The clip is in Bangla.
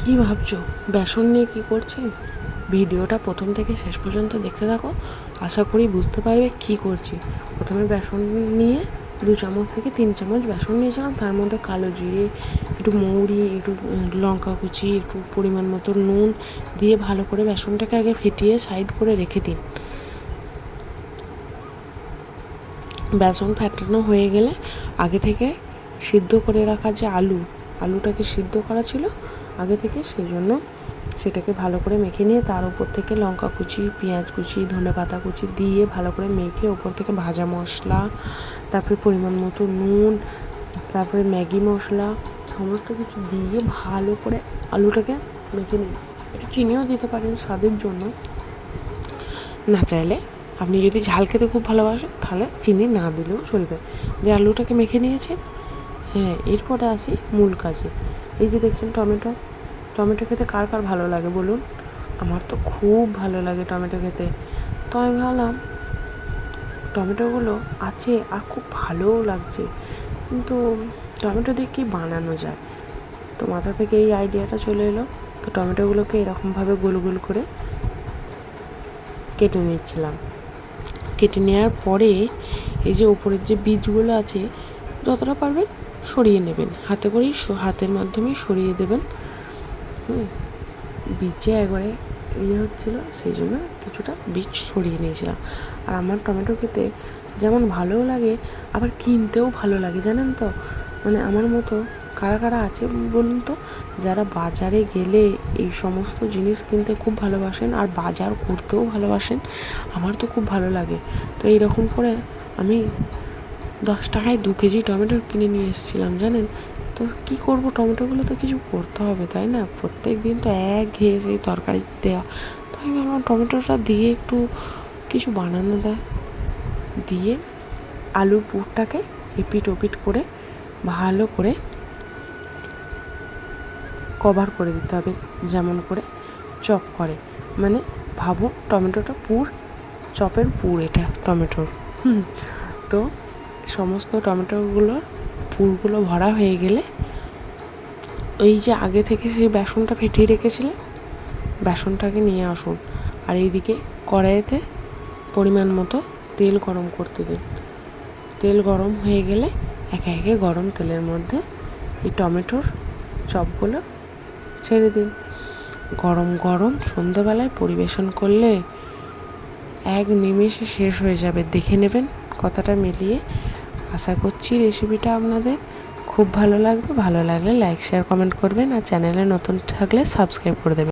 কি ভাবছ? বেসন নিয়ে কি করছি ভিডিওটা প্রথম থেকে শেষ পর্যন্ত দেখতে থাকো। আশা করি বুঝতে পারবে কি করছি। প্রথমে বেসন নিয়ে দু চামচ থেকে তিন চামচ বেসন নিয়েছিলাম। তার মধ্যে কালো জিরে, একটু মৌরি, একটু লঙ্কা কুচি, একটু পরিমাণ মতো নুন দিয়ে ভালো করে বেসনটাকে আগে ফেটিয়ে সাইড করে রেখে দিন বেসন ফেটানো হয়ে গেলে আগে থেকে সিদ্ধ করে রাখা যে আলু আলুটাকে সিদ্ধ করা ছিল আগে থেকে সেই জন্য সেটাকে ভালো করে মেখে নিয়ে তার উপর থেকে লঙ্কা কুচি, পেঁয়াজ কুচি, ধনে পাতা কুচি দিয়ে ভালো করে মেখে ওপর থেকে ভাজা মশলা, তারপরে পরিমাণ মতো নুন, তারপরে ম্যাগি মশলা, সমস্ত কিছু দিয়ে ভালো করে আলুটাকে মেখে নিন। একটু চিনিও দিতে পারেন স্বাদের জন্য। না চাইলে আপনি যদি ঝাল খেতে খুব ভালোবাসেন, তাহলে চিনি না দিলেও চলবে। দিয়ে আলুটাকে মেখে নিয়েছেন। হ্যাঁ এরপরে আসি মূল কাজে। এই যে দেখছেন টমেটো। টমেটো খেতে কার কার ভালো লাগে বলুন? আমার তো খুব ভালো লাগে টমেটো খেতে। তো আমি ভাবলাম, টমেটোগুলো আছে আর খুব ভালোও লাগছে। কিন্তু টমেটো দিয়ে কী বানানো যায়? তো মাথা থেকে এই আইডিয়াটা চলে এলো। তো টমেটোগুলোকে এরকমভাবে গোল গোল করে কেটে নিচ্ছিলাম। কেটে নেওয়ার পরে এই যে ওপরের যে বীজগুলো আছে, যতটা পারবেন সরিয়ে নেবেন। হাতে করেই হাতের মাধ্যমেই সরিয়ে দেবেন। বীজে একবারে ইয়ে হচ্ছিল, সেই জন্য কিছুটা বীজ সরিয়ে নিয়েছিলাম। আর আমার টমেটো খেতে যেমন ভালোও লাগে, আবার কিনতেও ভালো লাগে, জানেন তো? মানে আমার মতো কারা কারা আছে বলুন তো? যারা বাজারে গেলে এই সমস্ত জিনিস কিনতে খুব ভালোবাসেন আর বাজার করতেও ভালোবাসেন, আমার তো খুব ভালো লাগে। তো এইরকম করে আমি দশ টাকায় দু কেজি টমেটো কিনে নিয়ে এসেছিলাম, জানেন? তো কী করব? টমেটোগুলো তো কিছু করতে হবে, তাই না? প্রত্যেক দিন তো এক ঘেয়ে সেই তরকারি দেওয়া। তো আমি ভাবলাম টমেটোটা দিয়ে একটু কিছু বানানো দেয় দিয়ে আলুর পুরটাকে এপিট ওপিট করে ভালো করে কভার করে দিতে হবে, যেমন করে চপ করে। মানে ভাবো টমেটোটা পুর, চপের পুর এটা, টমেটোর। হুম, তো সমস্ত টমেটোগুলো, পুরগুলো ভরা হয়ে গেলে ওই যে আগে থেকে সেই বেসনটা ফেটিয়ে রেখেছিলেন, বেসনটাকে নিয়ে আসুন। আর এইদিকে কড়াইতে পরিমাণ মতো তেল গরম করতে দিন। তেল গরম হয়ে গেলে একে একে গরম তেলের মধ্যে এই টমেটোর চপগুলো ছেড়ে দিন। গরম গরম সন্ধেবেলায় পরিবেশন করলে এক নিমেষে শেষ হয়ে যাবে। দেখে নেবেন, কথাটা মিলিয়ে আশা করছি রেসিপিটা আপনাদের খুব ভালো লাগবে। ভালো লাগলে লাইক শেয়ার কমেন্ট করবেন আর চ্যানেলে নতুন থাকলে সাবস্ক্রাইব করে দেবেন।